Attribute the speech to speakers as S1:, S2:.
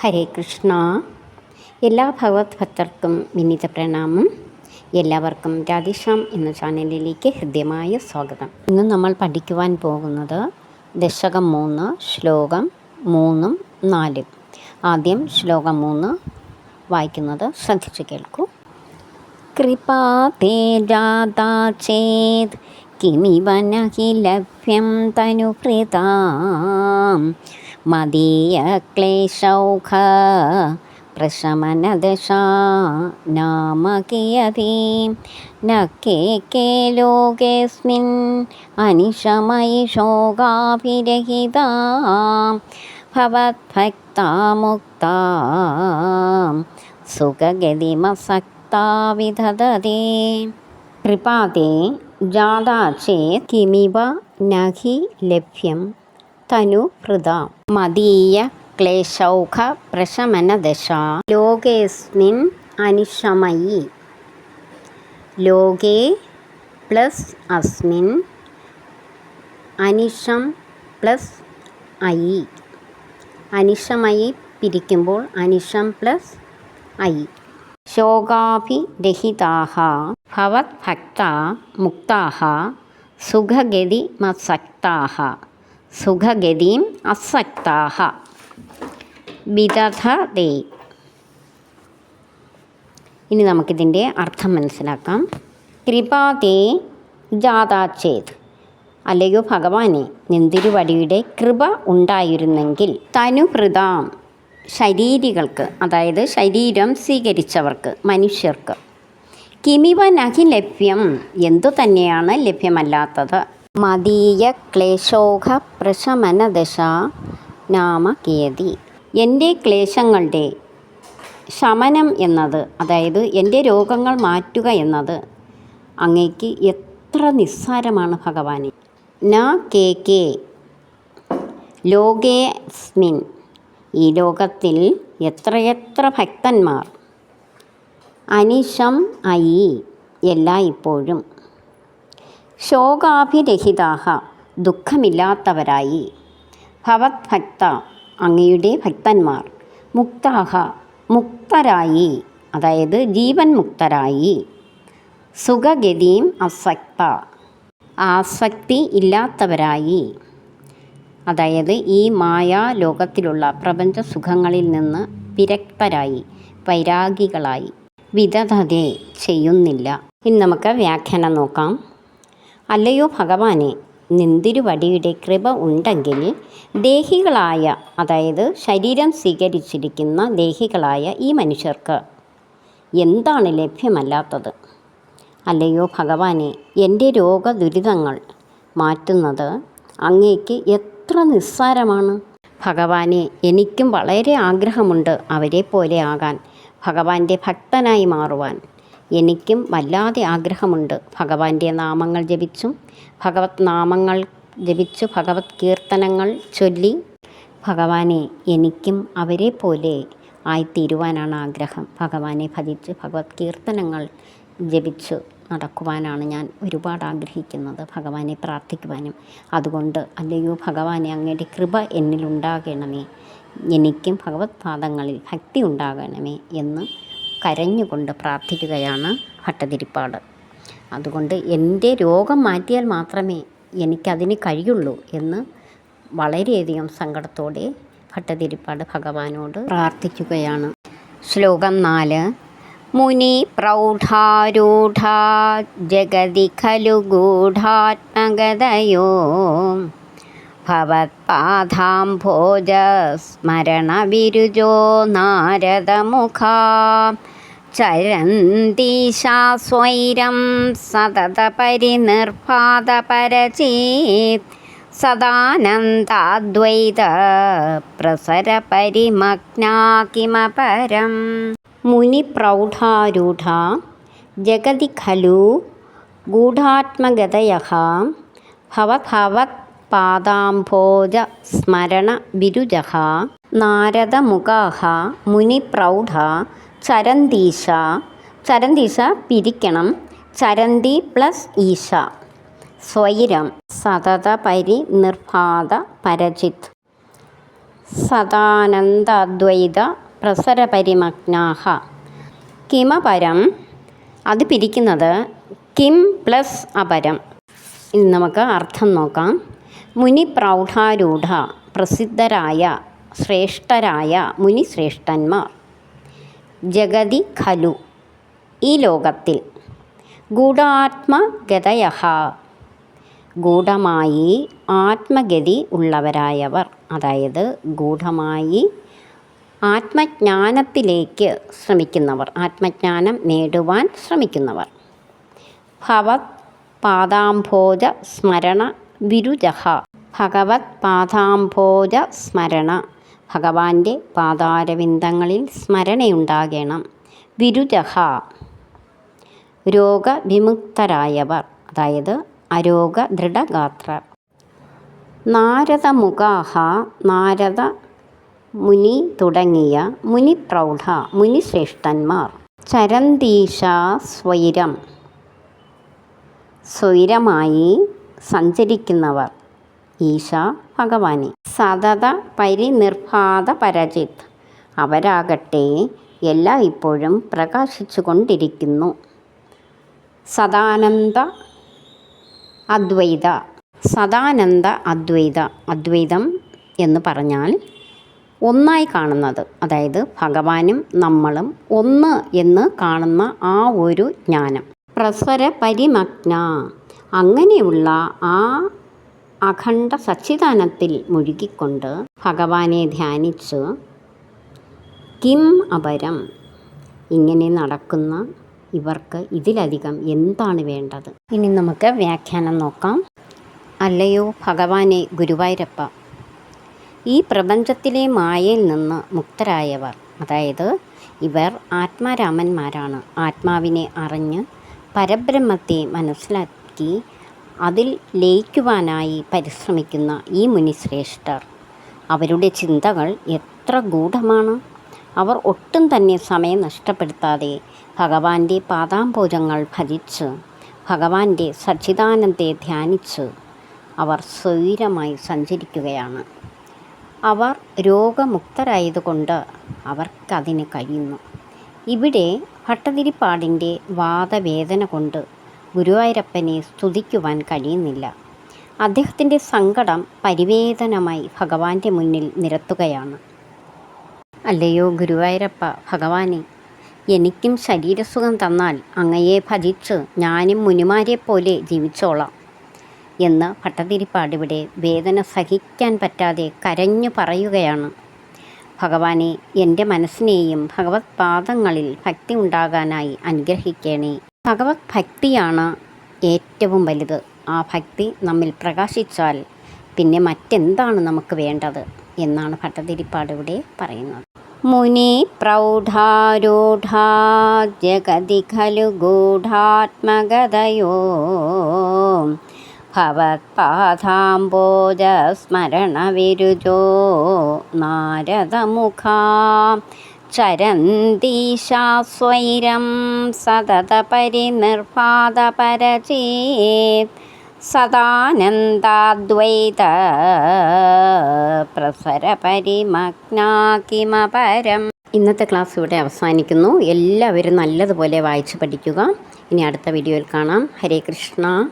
S1: ഹരേ കൃഷ്ണ. എല്ലാ ഭഗവത് ഭക്തർക്കും വിനീത പ്രണാമം. എല്ലാവർക്കും രാധേശ്യാം എന്ന ചാനലിലേക്ക് ഹൃദ്യമായ സ്വാഗതം. ഇന്ന് നമ്മൾ പഠിക്കുവാൻ പോകുന്നത് ദശകം മൂന്ന് ശ്ലോകം മൂന്നും നാലും. ആദ്യം ശ്ലോകം മൂന്ന് വായിക്കുന്നത് ശ്രദ്ധിച്ചു കേൾക്കൂ. കൃപാ തേ ജാതാ ചേത് കിമിവ ലഭ്യം തനുഭൃതാം മദീയക്ലേശൗഖ പ്രശമനദശാ നാമ കിയതീം के കേ കേ ലോകേസ്മിൻ അനിശമയി ശോകാഭിരഹിതാം ഭവദ്ഭക്താമുക്താം സുഖഗതിമസക്താ വിധദതേ കൃപാതേ ജാതാ ചേത് കിമിവ നഹി ലഭ്യം. തനുഹൃത മതീയ ക്ലേശൗഖ പ്രശമനദശ ലോകേസ്മിൻ അനിശമയി. ലോകേ പ്ലസ് അസ്മിൻ അനിഷം പ്ലസ് ഐ. അനിഷമയി പിരിക്കുമ്പോൾ അനിഷം പ്ലസ് ഐ. ശോകാഭിരഹിതാः മുക്താഹ സുഖഗതി സുഖഗതിമസക്താः സുഖഗതിം അസക്താഹ. വിദധതേ ഇനി നമുക്കിതിന്റെ അർത്ഥം മനസ്സിലാക്കാം. കൃപാതേ ജാതാചേത് അല്ലയോ ഭഗവാനെ നിന്തിരുവടിയുടെ കൃപ ഉണ്ടായിരുന്നെങ്കിൽ തനുഹൃതാം ശരീരികൾക്ക് അതായത് ശരീരം സ്വീകരിച്ചവർക്ക് മനുഷ്യർക്ക്. കിമിവ നഹി ലഭ്യം എന്തു തന്നെയാണ് ലഭ്യമല്ലാത്തത്? മദീയ ക്ലേശോഖ പ്രശമനദശ നാമ കിയതി എന്റെ ക്ലേശങ്ങളുടെ ശമനം എന്നത് അതായത് എന്റെ രോഗങ്ങൾ മാറ്റുക എന്നത് അങ്ങേക്ക് എത്ര നിസ്സാരമാണ് ഭഗവാനെ. ന കേ ലോകേസ്മിൻ. ഈ ലോകത്തിൽ എത്രയെത്ര ഭക്തന്മാർ. അനിശം ഐ എല്ലാ ഇപ്പോഴും ശോകാഭിരഹിതാഹ ദുഃഖമില്ലാത്തവരായി. ഭവത്ഭക്ത അങ്ങയുടെ ഭക്തന്മാർ മുക്താഹ മുക്തരായി അതായത് ജീവൻ മുക്തരായി. സുഖഗതിയും അസക്ത ആസക്തി ഇല്ലാത്തവരായി. അതായത് ഈ മായാ ലോകത്തിലുള്ള പ്രപഞ്ച സുഖങ്ങളിൽ നിന്ന് വിരക്തരായി വൈരാഗികളായി വിധതതേ ചെയ്യുന്നില്ല. ഇനി നമുക്ക് വ്യാഖ്യാനം നോക്കാം. അല്ലയോ ഭഗവാനെ നിന്തിരുവടിയുടെ കൃപ ഉണ്ടെങ്കിൽ ദേഹികളായ അതായത് ശരീരം സ്വീകരിച്ചിരിക്കുന്ന ദേഹികളായ ഈ മനുഷ്യർക്ക് എന്താണ് ലഭ്യമല്ലാത്തത്? അല്ലയോ ഭഗവാനെ എന്റെ രോഗദുരിതങ്ങൾ മാറ്റുന്നത് അങ്ങേക്ക് എത്ര നിസ്സാരമാണ്? ഭഗവാനെ എനിക്കും വളരെ ആഗ്രഹമുണ്ട് അവരെ പോലെ ആകാൻ ഭഗവാന്റെ ഭക്തനായി മാറുവാൻ. എനിക്കും വല്ലാതെ ആഗ്രഹമുണ്ട്. ഭഗവാന്റെ നാമങ്ങൾ ജപിച്ചും ഭഗവത് നാമങ്ങൾ ജപിച്ചു ഭഗവത് കീർത്തനങ്ങൾ ചൊല്ലി ഭഗവാനെ എനിക്കും അവരെ പോലെ ആയിത്തീരുവാനാണ് ആഗ്രഹം. ഭഗവാനെ ഭജിച്ച് ഭഗവത് കീർത്തനങ്ങൾ ജപിച്ചു നടക്കുവാനാണ് ഞാൻ ഒരുപാട് ആഗ്രഹിക്കുന്നത് ഭഗവാനെ പ്രാർത്ഥിക്കുവാനും. അതുകൊണ്ട് അല്ലയോ ഭഗവാനെ അങ്ങയുടെ കൃപ എന്നിലുണ്ടാകണമേ എനിക്കും ഭഗവത് പാദങ്ങളിൽ ഭക്തി ഉണ്ടാകണമേ എന്ന് കരഞ്ഞുകൊണ്ട് പ്രാർത്ഥിക്കുകയാണ് ഭട്ടതിരിപ്പാട്. അതുകൊണ്ട് എന്റെ രോഗം മാറ്റിയാൽ മാത്രമേ എനിക്കതിന് കഴിയുള്ളൂ എന്ന് വളരെയധികം സങ്കടത്തോടെ ഭട്ടതിരിപ്പാട് ഭഗവാനോട് പ്രാർത്ഥിക്കുകയാണ്. ശ്ലോകം നാല്. മുനി പ്രൗഢാരൂഢ ജഗതി ഖലു ഗൂഢാത്മഗതയോ സ്മരണവിരുജോ നാരദമുഖാ ചരന്തീശാസ്വൈരം സതതപരിനിർഭാതപരചേത് സദാനന്ദാദ്വൈത കിമപരം മുനിപ്രൗഢാരൂഢ ജഗതി ഖലു ഗൂഢാത്മഗതയ ഭവഭവത് പാദാംഭോജ സ്മരണ വിരുജ മുനി മുനിപ്രൗഢ ചരന്തീശ. ചരന്തീശ പിരിക്കണം. ചരന്തി പ്ലസ് ഈശ. സ്വൈരം. സതത പരി നിർഭാത പരജിത്. സദാനന്ദദ്വൈത പ്രസരപരിമഗ്നാഹ കിമപരം. അത് പിരിക്കുന്നത് കിം പ്ലസ് അപരം. ഇനി നമുക്ക് അർത്ഥം നോക്കാം. മുനി പ്രൗഢാരൂഢ പ്രസിദ്ധരായ ശ്രേഷ്ഠരായ മുനിശ്രേഷ്ഠന്മാർ. ജഗതി ഖലു. ഈ ലോകത്തിൽ ഗൂഢാത്മഗതയ ഗൂഢമായി ആത്മഗതി ഉള്ളവരായവർ അതായത് ഗൂഢമായി ആത്മജ്ഞാനത്തിലേക്ക് ശ്രമിക്കുന്നവർ ആത്മജ്ഞാനം നേടുവാൻ ശ്രമിക്കുന്നവർ. ഭവത് പാദാംഭോജ സ്മരണ വിരുജഹ. ഭഗവത് പാദാംഭോജ സ്മരണ ഭഗവാന്റെ പാതാരവിന്ദങ്ങളിൽ സ്മരണയുണ്ടാകണം. വിരുജഹ രോഗവിമുക്തരായവർ അതായത് അരോഗ ദൃഢഗാത്രർ നാരദമുഖാഹ നാരദ മുനി തുടങ്ങിയ മുനിപ്രൗഢ മുനിശ്രേഷ്ഠന്മാർ. ചരന്തീശ സ്വൈരം. സ്വൈരമായി സഞ്ചരിക്കുന്നവർ. ഈശ ഭഗവാനെ. സതത പരിനിർഭാത പരജിത് അവരാകട്ടെ എല്ലായ്പ്പോഴും പ്രകാശിച്ചു കൊണ്ടിരിക്കുന്നു സദാനന്ദ അദ്വൈത. സദാനന്ദ അദ്വൈത. അദ്വൈതം എന്ന് പറഞ്ഞാൽ ഒന്നായി കാണുന്നത്. അതായത് ഭഗവാനും നമ്മളും ഒന്ന് എന്ന് കാണുന്ന ആ ഒരു ജ്ഞാനം. പ്രസ്വര പരിമഗ്ന. അങ്ങനെയുള്ള ആ അഖണ്ഡ സച്ചിദാനത്തിൽ മുഴുകിക്കൊണ്ട് ഭഗവാനെ ധ്യാനിച്ച് കിം അപരം? ഇങ്ങനെ നടക്കുന്ന ഇവർക്ക് ഇതിലധികം എന്താണ് വേണ്ടത്? ഇനി നമുക്ക് വ്യാഖ്യാനം നോക്കാം. അല്ലയോ ഭഗവാനെ ഗുരുവായൂരപ്പ ഈ പ്രപഞ്ചത്തിലെ മായയിൽ നിന്ന് മുക്തരായവർ അതായത് ഇവർ ആത്മാരാമന്മാരാണ്. ആത്മാവിനെ അറിഞ്ഞ് പരബ്രഹ്മത്തെ മനസ്സിലാക്കി അതിൽ ലയിക്കുവാനായി പരിശ്രമിക്കുന്ന ഈ മുനിശ്രേഷ്ഠർ. അവരുടെ ചിന്തകൾ എത്ര ഗൂഢമാണ്. അവർ ഒട്ടും തന്നെ സമയം നഷ്ടപ്പെടുത്താതെ ഭഗവാന്റെ പാദാംബോജങ്ങൾ ഭജിച്ച് ഭഗവാന്റെ സച്ചിദാനന്ദത്തെ ധ്യാനിച്ച് അവർ സ്വൈരമായി സഞ്ചരിക്കുകയാണ്. അവർ രോഗമുക്തരായതുകൊണ്ട് അവർക്കതിന് കഴിയുന്നു. ഇവിടെ ഭട്ടതിരിപ്പാടിന്റെ വാദവേദന കൊണ്ട് ഗുരുവായൂരപ്പനെ സ്തുതിക്കുവാൻ കഴിയുന്നില്ല. അദ്ദേഹത്തിന്റെ സങ്കടം പരിവേദനമായി ഭഗവാന്റെ മുന്നിൽ നിരത്തുകയാണ്. അല്ലയോ ഗുരുവായൂരപ്പ ഭഗവാനെ എനിക്കും ശരീരസുഖം തന്നാൽ അങ്ങയെ ഭജിച്ച് ഞാനും മുനിമാരെ പോലെ ജീവിച്ചോളാം എന്ന് ഭട്ടതിരിപ്പാടിവിടെ വേദന സഹിക്കാൻ പറ്റാതെ കരഞ്ഞു പറയുകയാണ്. ഭഗവാനെ എന്റെ മനസ്സിനെയും ഭഗവത് പാദങ്ങളിൽ ഭക്തി ഉണ്ടാകാനായി അനുഗ്രഹിക്കണേ. ഭഗവത് ഭക്തിയാണ് ഏറ്റവും വലുത്. ആ ഭക്തി നമ്മിൽ പ്രകാശിച്ചാൽ പിന്നെ മറ്റെന്താണ് നമുക്ക് വേണ്ടത് എന്നാണ് ഭട്ടതിരിപ്പാട് ഇവിടെ പറയുന്നത്. മുനി പ്രൗഢാരൂഢാ ജഗതി ഖലു ഗൂഢാത്മകതയോ ഭവത്പാദാംബോജസ്മരണവിരുജോ നാരദമുഖാ ചരന്തീശാസ്വൈരം സതതപരിനിർഭാതപരചേത് സദാനന്ദാദ്വൈത പ്രസരപരിമഗ്നാ കിമപരം ഇന്നത്തെ ക്ലാസ് ഇവിടെ അവസാനിക്കുന്നു. എല്ലാവരും നല്ലതുപോലെ വായിച്ചു പഠിക്കുക. ഇനി അടുത്ത വീഡിയോയിൽ കാണാം. ഹരേ കൃഷ്ണ.